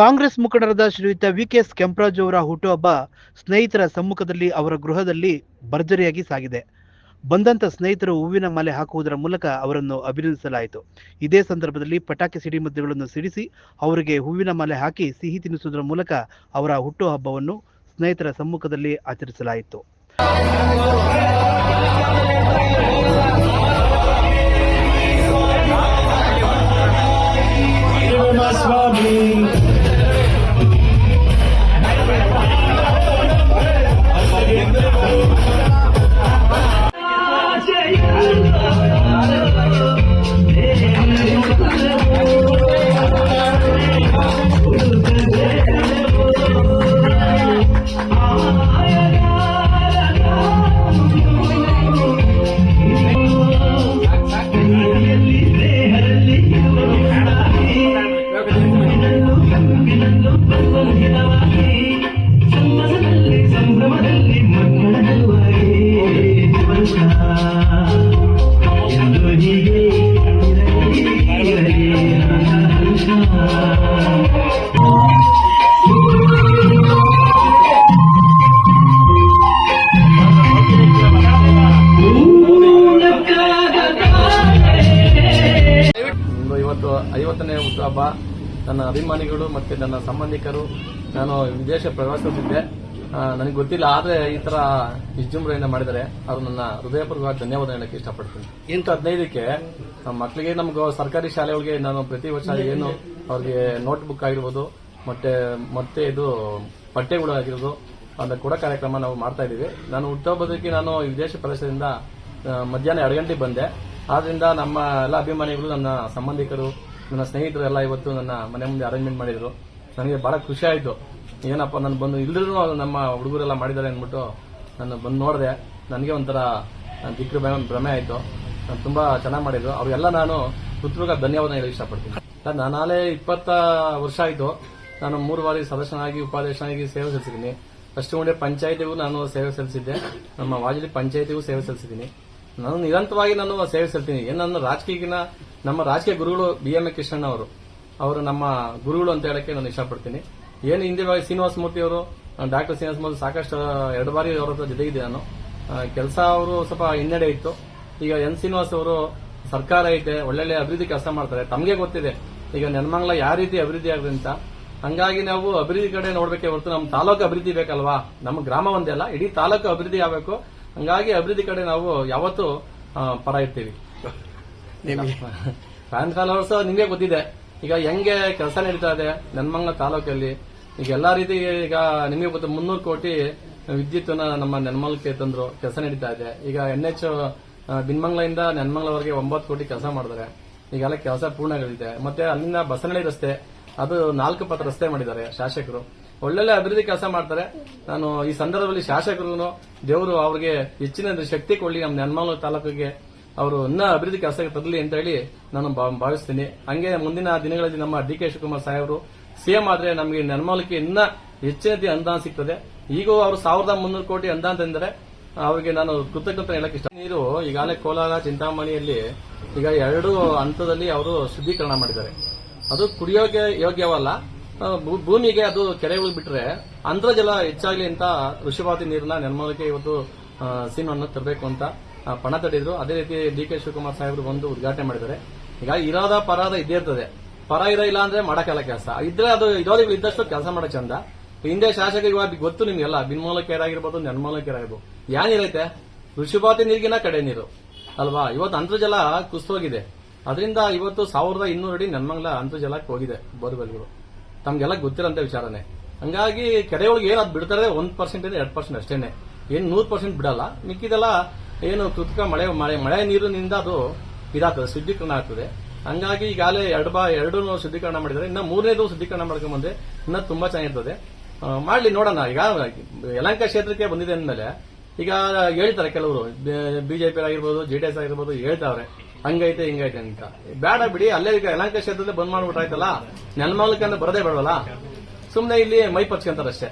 ಕಾಂಗ್ರೆಸ್ ಮುಖಂಡರಾದ ಶ್ರೀಯುತ V K S Kemparaj ಅವರ ಹುಟ್ಟುಹಬ್ಬ ಸ್ನೇಹಿತರ ಸಮ್ಮುಖದಲ್ಲಿ ಅವರ ಗೃಹದಲ್ಲಿ ಭರ್ಜರಿಯಾಗಿ ಸಾಗಿದೆ. ಬಂದಂತ ಸ್ನೇಹಿತರು ಹೂವಿನ ಮಾಲೆ ಹಾಕುವುದರ ಮೂಲಕ ಅವರನ್ನು ಅಭಿನಂದಿಸಲಾಯಿತು. ಇದೇ ಸಂದರ್ಭದಲ್ಲಿ ಪಟಾಕಿ ಸಿಡಿಮದ್ದುಗಳನ್ನು ಸಿಡಿಸಿ ಅವರಿಗೆ ಹೂವಿನ ಮಾಲೆ ಹಾಕಿ ಸಿಹಿ ತಿನ್ನಿಸುವುದರ ಮೂಲಕ ಅವರ ಹುಟ್ಟುಹಬ್ಬವನ್ನು ಸ್ನೇಹಿತರ ಸಮ್ಮುಖದಲ್ಲಿ ಆಚರಿಸಲಾಯಿತು. ಹುಟ್ಟುಹಬ್ಬ ನನ್ನ ಅಭಿಮಾನಿಗಳು ಮತ್ತೆ ನನ್ನ ಸಂಬಂಧಿಕರು. ನಾನು ವಿದೇಶ ಪ್ರವಾಸದಿದ್ದೆ ನನಗೆ ಗೊತ್ತಿಲ್ಲ, ಆದ್ರೆ ಈ ತರ ವಿಜೃಂಭಣೆಯನ್ನು ಮಾಡಿದರೆ ಅವರು ನನ್ನ ಹೃದಯಪೂರ್ವಕ ಧನ್ಯವಾದ ಹೇಳಕ್ಕೆ ಇಷ್ಟಪಡ್ತೀನಿ. ಇಂಥ ಹದಿನೈದಕ್ಕೆ ಮಕ್ಕಳಿಗೆ ನಮ್ಗೆ ಸರ್ಕಾರಿ ಶಾಲೆಗಳಿಗೆ ನಾನು ಪ್ರತಿ ವರ್ಷ ಏನು ಅವ್ರಿಗೆ ನೋಟ್ಬುಕ್ ಆಗಿರ್ಬೋದು, ಮತ್ತೆ ಮತ್ತೆ ಇದು ಪಠ್ಯಗಳು ಆಗಿರ್ಬೋದು, ಅದನ್ನ ಕೂಡ ಕಾರ್ಯಕ್ರಮ ನಾವು ಮಾಡ್ತಾ ಇದ್ದೀವಿ. ನಾನು ಹುಟ್ಟುಹಬ್ಬದಕ್ಕೆ ನಾನು ವಿದೇಶ ಪ್ರದೇಶದಿಂದ ಮಧ್ಯಾಹ್ನ ಎರಡು ಗಂಟೆಗೆ ಬಂದೆ. ಆದ್ರಿಂದ ನಮ್ಮ ಎಲ್ಲ ಅಭಿಮಾನಿಗಳು, ನನ್ನ ಸಂಬಂಧಿಕರು ನನ್ನ ಸ್ನೇಹಿತರು ಎಲ್ಲ ಇವತ್ತು ನನ್ನ ಮನೆ ಮುಂದೆ ಅರೇಂಜ್ಮೆಂಟ್ ಮಾಡಿದ್ರು. ನನಗೆ ಬಹಳ ಖುಷಿ ಆಯ್ತು. ಏನಪ್ಪ, ನಾನು ಬಂದು ಇಲ್ಲರೂ ನಮ್ಮ ಹುಡುಗರೆಲ್ಲ ಮಾಡಿದ್ದಾರೆ ಅಂದ್ಬಿಟ್ಟು ನಾನು ಬಂದು ನೋಡಿದೆ. ನನಗೆ ಒಂಥರ ದಿಕ್ಕು ಭ್ರಮೆ ಆಯ್ತು. ನಾನು ತುಂಬಾ ಚೆನ್ನಾಗಿ ಮಾಡಿದ್ರು. ಅವರೆಲ್ಲ ನಾನು ಹೃತ್ಪೂರ್ವಕ ಧನ್ಯವಾದ ಹೇಳಿ ಇಷ್ಟಪಡ್ತೀನಿ. ನಾನು ನಾಳೆ ಇಪ್ಪತ್ತ ವರ್ಷ ಆಯ್ತು. ನಾನು ಮೂರು ಬಾರಿ ಸದಸ್ಯನಾಗಿ, ಉಪಾಧ್ಯಕ್ಷನಾಗಿ ಸೇವೆ ಸಲ್ಲಿಸಿದ್ದೀನಿ. ಫಸ್ಟ್ ಮುಂದೆ ಪಂಚಾಯತಿಗೂ ನಾನು ಸೇವೆ ಸಲ್ಲಿಸಿದ್ದೆ. ನಮ್ಮ ವಾಜಲಿ ಪಂಚಾಯತಿಗೂ ಸೇವೆ ಸಲ್ಲಿಸಿದ್ದೀನಿ. ನಾನು ನಿರಂತರವಾಗಿ ನಾನು ಸೇವೆ ಸಲ್ತೀನಿ ಏನು ನನ್ನ ರಾಜಕೀಯಗಿನ ನಮ್ಮ ರಾಜಕೀಯ ಗುರುಗಳು ಬಿ ಎಂ ಎ ಅವರು. ಅವರು ನಮ್ಮ ಗುರುಗಳು ಅಂತ ಹೇಳಕ್ಕೆ ನಾನು ಇಷ್ಟಪಡ್ತೀನಿ. ಏನು ಹಿಂದೆ ಇವಾಗ ಶ್ರೀನಿವಾಸ ಮೂರ್ತಿ ಅವರು ಡಾಕ್ಟರ್ ಶ್ರೀನಿವಾಸ ಮೂರ್ತಿ ಸಾಕಷ್ಟು ಎರಡು ಬಾರಿ ಅವರ ಹತ್ರ ಜೊತೆಗಿದೆ ನಾನು. ಕೆಲಸ ಅವರು ಸ್ವಲ್ಪ ಹಿನ್ನಡೆ ಇತ್ತು. ಈಗ ಎನ್ ಶ್ರೀನಿವಾಸ್ ಅವರು ಸರ್ಕಾರ ಐತೆ, ಒಳ್ಳೊಳ್ಳೆ ಅಭಿವೃದ್ಧಿ ಕೆಲಸ ಮಾಡ್ತಾರೆ. ತಮಗೆ ಗೊತ್ತಿದೆ. ಈಗ ನೆನ್ಮಂಗ್ಲ ಯಾವ ರೀತಿ ಅಭಿವೃದ್ಧಿ ಆಗಿದೆ ಅಂತ. ಹಂಗಾಗಿ ನಾವು ಅಭಿವೃದ್ಧಿ ಕಡೆ ನೋಡ್ಬೇಕೆ ಹೊರತು ನಮ್ಮ ತಾಲೂಕು ಅಭಿವೃದ್ಧಿ ಬೇಕಲ್ವಾ? ನಮ್ಮ ಗ್ರಾಮ ಒಂದೇ ಅಲ್ಲ, ಇಡೀ ತಾಲೂಕು ಅಭಿವೃದ್ಧಿ ಆಗಬೇಕು. ಹಂಗಾಗಿ ಅಭಿವೃದ್ಧಿ ಕಡೆ ನಾವು ಯಾವತ್ತೂ ಪರ ಇರ್ತೀವಿ. ಫ್ಯಾನ್ ಫಾಲೋವರ್ಸ್ ನಿಮಗೆ ಗೊತ್ತಿದೆ. ಈಗ ಹೆಂಗೆ ಕೆಲಸ ನಡೀತಾ ಇದೆ ನೆನ್ಮಂಗ್ಲ ತಾಲೂಕಲ್ಲಿ. ಈಗ ಎಲ್ಲಾ ರೀತಿ ಈಗ ನಿಮಗೆ ಗೊತ್ತ ಮುನ್ನೂರು ಕೋಟಿ ವಿದ್ಯುತ್ ನಮ್ಮ ನೆನ್ಮಂಗ್ಲಕ್ಕೆ ತಂದ್ರು, ಕೆಲಸ ನಡೀತಾ ಇದೆ. ಈಗ ಎನ್ ಎಚ್ ಬಿನ್ಮಂಗ್ಲಿಂದ ನೆನ್ಮಂಗ್ಲವರೆಗೆ ಒಂಬತ್ತು ಕೋಟಿ ಕೆಲಸ ಮಾಡಿದ್ದಾರೆ ಈಗೆಲ್ಲ ಕೆಲಸ ಪೂರ್ಣಗಳಿದೆ ಮತ್ತೆ ಅಲ್ಲಿಂದ ಬಸನಳ್ಳಿ ರಸ್ತೆ, ಅದು ನಾಲ್ಕು ಪಥ ರಸ್ತೆ ಮಾಡಿದ್ದಾರೆ ಶಾಸಕರು. ಒಳ್ಳೊಳ್ಳೆ ಅಭಿವೃದ್ಧಿ ಕೆಲಸ ಮಾಡ್ತಾರೆ. ನಾನು ಈ ಸಂದರ್ಭದಲ್ಲಿ ಶಾಸಕರು ದೇವರು ಅವರಿಗೆ ಹೆಚ್ಚಿನ ಶಕ್ತಿ ಕೊಡಲಿ ನಮ್ಮ ನೆನ್ಮಂಗ್ಲ ತಾಲೂಕಿಗೆ. ಅವರು ಇನ್ನ ಅಭಿವೃದ್ಧಿ ಕೆಲಸಕ್ಕೆ ತರಲಿ ಅಂತ ಹೇಳಿ ನಾನು ಭಾವಿಸ್ತೀನಿ. ಹಂಗೆ ಮುಂದಿನ ದಿನಗಳಲ್ಲಿ ನಮ್ಮ ಡಿ ಕೆ ಶಿವಕುಮಾರ್ ಸಾಹೇಬರು ಸಿಎಂ ಆದ್ರೆ ನಮಗೆ ನೆನ್ಮೂಲಕ್ಕೆ ಇನ್ನ ಹೆಚ್ಚಿನ ಅನುದಾನ ಸಿಗ್ತದೆ. ಈಗ ಅವರು ಸಾವಿರದ ಮುನ್ನೂರು ಕೋಟಿ ಅನುದಾನ ತಂದರೆ ಅವರಿಗೆ ನಾನು ಕೃತಜ್ಞತೆ ಹೇಳಕ್ ಇಷ್ಟ ನೀರು ಈಗಾಗಲೇ ಕೋಲಾರ, ಚಿಂತಾಮಣಿಯಲ್ಲಿ ಈಗ ಎರಡು ಹಂತದಲ್ಲಿ ಅವರು ಶುದ್ಧೀಕರಣ ಮಾಡಿದ್ದಾರೆ. ಅದು ಕುಡಿಯೋಕೆ ಯೋಗ್ಯವಲ್ಲ. ಭೂಮಿಗೆ ಅದು ಕೆರೆಗಳು ಬಿಟ್ಟರೆ ಅಂತರ್ಜಲ ಹೆಚ್ಚಾಗಲಿ ಅಂತ ಋಷಭಾವತಿ ನೀರನ್ನ ನೆನ್ಮೂಲಕ್ಕೆ ಇವತ್ತು ಸೀಮನ್ನು ತರಬೇಕು ಅಂತ. ಪಣ ತಡೆದ್ರು. ಅದೇ ರೀತಿ ಡಿ ಕೆ ಶಿವಕುಮಾರ್ ಸಾಹೇಬರು ಬಂದು ಉದ್ಘಾಟನೆ ಮಾಡಿದ್ದಾರೆ. ಈಗ ಇರೋದ ಪರಾದ ಇದ್ದೇ ಇರ್ತದೆ. ಪರ ಇರೋ ಇಲ್ಲ ಅಂದ್ರೆ ಮಾಡಕ್ಕೆಲ್ಲ ಕೆಲಸ. ಇದ್ರೆ ಅದು ಇರೋರಿಗೆ ಇದ್ದಷ್ಟು ಕೆಲಸ ಮಾಡೋ ಚಂದ. ಹಿಂದೆ ಶಾಸಕ ಇವಾಗ ಗೊತ್ತು ನಿಮ್ಗೆಲ್ಲ. ಬಿನ್ಮೂಲ ಕೇರ್ ಆಗಿರ್ಬೋದು ನೆನ್ಮೂಲ ಕೇರ್ ಆಗಿರ್ಬೋದು. ಯಾ ಋಷಿಪಾತಿ ನೀರಿಗಿನ ಕಡೆ ನೀರು. ಅಲ್ವಾ? ಇವತ್ತು ಅಂತರ್ಜಲ ಕುಸ್ತೋಗಿದೆ ಅದರಿಂದ ಇವತ್ತು ಸಾವಿರದ ಇನ್ನೂರು ಅಡಿ ನೆನ್ಮಂಗ್ಲ ಅಂತರ್ಜಲಕ್ಕೆ ಹೋಗಿದೆ ಬೋರ್ವೆಲ್ಗಳು ತಮ್ಗೆಲ್ಲ ಗೊತ್ತಿರೋಂಥ ವಿಚಾರನೆ. ಹಂಗಾಗಿ ಕೆರೆಯೊಳಗೆ ಏನು ಅದು ಬಿಡ್ತಾರೆ? ಒಂದು ಪರ್ಸೆಂಟ್ ಇಂದ, ಎರಡ್ ಪರ್ಸೆಂಟ್ ಅಷ್ಟೇನೆ. ಏನು ನೂರು ಪರ್ಸೆಂಟ್ ಬಿಡಲ್ಲ. ಮಿಕ್ಕಿದೆಲ್ಲ ಏನು ಕೃತಕ ಮಳೆ ಮಳೆ ಮಳೆ ನೀರಿನಿಂದ ಅದು ಇದಾಗ್ತದೆ, ಶುದ್ಧೀಕರಣ ಆಗ್ತದೆ. ಹಂಗಾಗಿ ಈಗಾಗಲೇ ಎರಡು ಬಾ ಎರಡು ಶುದ್ಧೀಕರಣ ಮಾಡಿದರೆ ಇನ್ನ ಮೂರನೇದು ಶುದ್ಧೀಕರಣ ಮಾಡ್ಕೊಂಡು ಬಂದ್ರೆ ಇನ್ನ ತುಂಬಾ ಚೆನ್ನಾಗಿರ್ತದೆ. ಮಾಡ್ಲಿ, ನೋಡೋಣ. ಈಗ ಯಲಂಕ ಕ್ಷೇತ್ರಕ್ಕೆ ಬಂದಿದೆ ಅಂದಮೇಲೆ ಈಗ ಹೇಳ್ತಾರೆ ಕೆಲವರು. ಬಿಜೆಪಿ ಆಗಿರ್ಬೋದು ಜೆಡಿಎಸ್ ಆಗಿರ್ಬೋದು, ಹೇಳ್ತಾವ್ರೆ. ಹಂಗೈತೆ, ಹಿಂಗೈತೆ ಅಂತ. ಬೇಡ ಬಿಡಿ, ಅಲ್ಲೇ ಈಗ ಯಲಂಕ ಕ್ಷೇತ್ರದಲ್ಲಿ ಬಂದ್ ಮಾಡ್ಬಿಟ್ರಾಯ್ತಲ್ಲ ನೆಲಮಂಗಲಕ್ಕೆ ಅಂದ್ರೆ ಬರದೇ ಬೇಡವಲ್ಲ? ಸುಮ್ಮನೆ ಇಲ್ಲಿ ಮೈ ಪಚ್ಕೊಂತಾರಷ್ಟೇ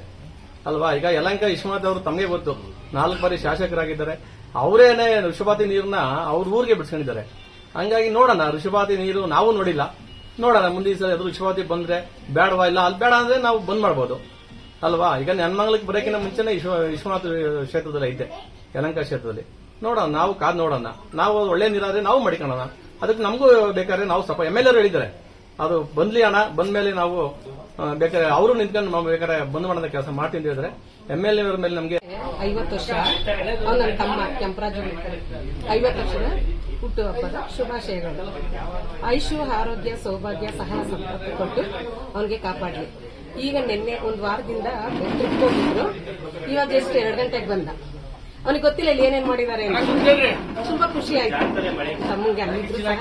ಅಲ್ವಾ? ಈಗ ಯಲಂಕ, ವಿಶ್ವನಾಥ್ ಅವರು ತಮಗೆ ಗೊತ್ತು. ನಾಲ್ಕು ಬಾರಿ ಶಾಸಕರಾಗಿದ್ದಾರೆ. ಅವರೇನೆ ಋಷಭಾತಿ ನೀರನ್ನ ಅವ್ರ ಊರಿಗೆ ಬಿಡ್ಸ್ಕೊಂಡಿದ್ದಾರೆ. ಹಂಗಾಗಿ ನೋಡೋಣ, ಋಷಭಾತಿ ನೀರು ನಾವು ನೋಡಿಲ್ಲ. ನೋಡೋಣ, ಮುಂದಿನ ಸಲ ಅದು ಋಷಭಾತಿ ಬಂದ್ರೆ ಬೇಡವಾ ಇಲ್ಲ ಅಲ್ಲಿ ಬೇಡ ಅಂದ್ರೆ ನಾವು ಬಂದ್ ಮಾಡ್ಬೋದು. ಅಲ್ವಾ? ಈಗ ನೆನ್ಮಂಗ್ಲಕ್ಕೆ ಬರೋಕಿನ ಮುಂಚೆನೆ ವಿಶ್ವ, ವಿಶ್ವನಾಥ ಕ್ಷೇತ್ರದಲ್ಲಿ ಐತೆ, ಯಲಂಕ ಕ್ಷೇತ್ರದಲ್ಲಿ. ನೋಡೋಣ, ನಾವು ಕಾದ್ ನೋಡೋಣ. ನಾವು ಒಳ್ಳೆ ನೀರಾದ್ರೆ ನಾವು ಮಡಿಕೋಣ ಅದಕ್ಕೆ ನಮಗೂ ಬೇಕಾದ್ರೆ ನಾವು ಸ್ವಲ್ಪ ಎಂ ಎಲ್ ಎರು ಹೇಳಿದ್ದಾರೆ. ಅದು ಬಂದ್ಲಿ ಅಣ್ಣ, ಬಂದ್ಮೇಲೆ ನಾವು ಬೇಕಾದ್ರೆ ಅವರು ನಿಂತ್ಕೊಂಡು ಬೇಕಾದ್ರೆ ಬಂದ್ ಮಾಡೋದ ಕೆಲಸ ಮಾಡ್ತೀನಿ ಹೇಳಿದ್ರೆ ಎಂ ಎಲ್ ಎ ಮೇಲೆ ನಮಗೆ ಐವತ್ತು ವರ್ಷ. ಅವ್ನು ನನ್ನ ತಮ್ಮ, ಕೆಂಪರಾಜು ಐವತ್ತು ವರ್ಷದ ಹುಟ್ಟುಹಬ್ಬದ ಶುಭಾಶಯಗಳು. ಆಯುಷು ಆರೋಗ್ಯ, ಸೌಭಾಗ್ಯ ಸಹ ಸಂಪತ್ತು ಕೊಟ್ಟು ಅವನಿಗೆ ಕಾಪಾಡಲಿ. ಈಗ ನಿನ್ನೆ ಒಂದು ವಾರದಿಂದ ಹೋಗಿದ್ರು. ಇವಾಗ ಎಷ್ಟು ಎರಡು ಗಂಟೆಗೆ ಬಂದ. ಅವನಿಗೆ ಗೊತ್ತಿಲ್ಲ ಇಲ್ಲಿ ಏನೇನ್ ಮಾಡಿದ್ದಾರೆ ತುಂಬಾ ಖುಷಿ ಆಯ್ತು. ತಮ್ಮಂಗೆ ಅಲ್ಲಿದ್ರು ಸಹ.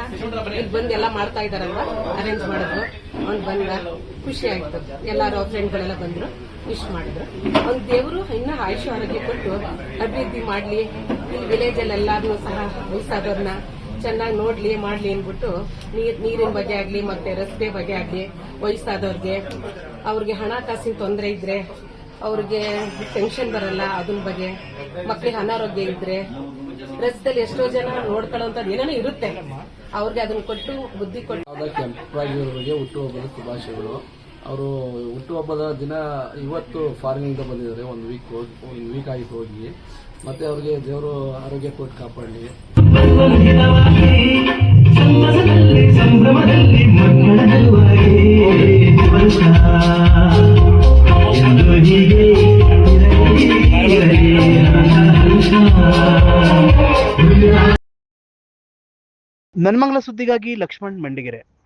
ಇಲ್ಲಿ ಬಂದು ಎಲ್ಲ ಮಾಡ್ತಾ ಇದಾರಲ್ವಾ ಅರೇಂಜ್ ಮಾಡಿದ್ರು. ಅವ್ನ್ ಬಂದ. ಖುಷಿ ಆಯ್ತು. ಎಲ್ಲಾರು ಫ್ರೆಂಡ್ಗಳೆಲ್ಲ ಬಂದ್ರು. ವಿಶ್ ಮಾಡಿದ್ರು. ಅವ್ನ ದೇವರು ಇನ್ನ ಆಯುಷ್ ಆರೋಗ್ಯ ಕೊಟ್ಟು ಅಭಿವೃದ್ಧಿ ಮಾಡ್ಲಿ. ಇಲ್ಲಿ ವಿಲೇಜ್ ಅಲ್ಲಿ ಎಲ್ಲಾರು ಸಹ ವಯಸ್ಸಾದವ್ರನ್ನ ಚೆನ್ನಾಗಿ ನೋಡ್ಲಿ ಮಾಡ್ಲಿ ಅಂದ್ಬಿಟ್ಟು ನೀರ್ ನೀರಿನ ಬಗ್ಗೆ ಆಗ್ಲಿ ಮತ್ತೆ ರಸ್ತೆ ಬಗ್ಗೆ ಆಗ್ಲಿ ವಯಸ್ಸಾದವ್ರಿಗೆ ಅವ್ರಿಗೆ ಹಣಕಾಸಿನ ತೊಂದರೆ ಇದ್ರೆ ಅವ್ರಿಗೆ ಟೆನ್ಷನ್ ಬರಲ್ಲ ಅದನ್ ಬಗ್ಗೆ. ಮಕ್ಕಳಿಗೆ ಅನಾರೋಗ್ಯ ಇದ್ರೆ ರಸ್ತೆಯಲ್ಲಿ ಎಷ್ಟೋ ಜನ ನೋಡ್ಕೊಳ್ಳೋಂಥದ್ದು ಏನೇನೋ ಇರುತ್ತೆ. ಅವ್ರಿಗೆ ಅದನ್ನ ಕೊಟ್ಟು ಬುದ್ಧಿ ಕೊಟ್ಟು ಕೆಂಪರಾಗಿರೋರಿಗೆ ಹುಟ್ಟುಹಬ್ಬದ ಶುಭಾಶಯಗಳು. ಅವರು ಹುಟ್ಟುಹಬ್ಬದ ದಿನ ಇವತ್ತು ಫಾರಿನಿಂದ ಬಂದಿದ್ದಾರೆ ಒಂದು ವೀಕ್ ಹೋಗಿ ಒಂದು ವೀಕ್ ಆಗಿ ಹೋಗಿ. ಮತ್ತೆ ಅವ್ರಿಗೆ ದೇವರು ಆರೋಗ್ಯ ಕೊಟ್ಟು ಕಾಪಾಡಲಿ. ಸಂಭ್ರಮದಲ್ಲಿ ನನ್ಮಂಗಲ ಸುದ್ದಿಗಾಗಿ ಲಕ್ಷ್ಮಣ್ ಮಂಡಿಗೆರೆ.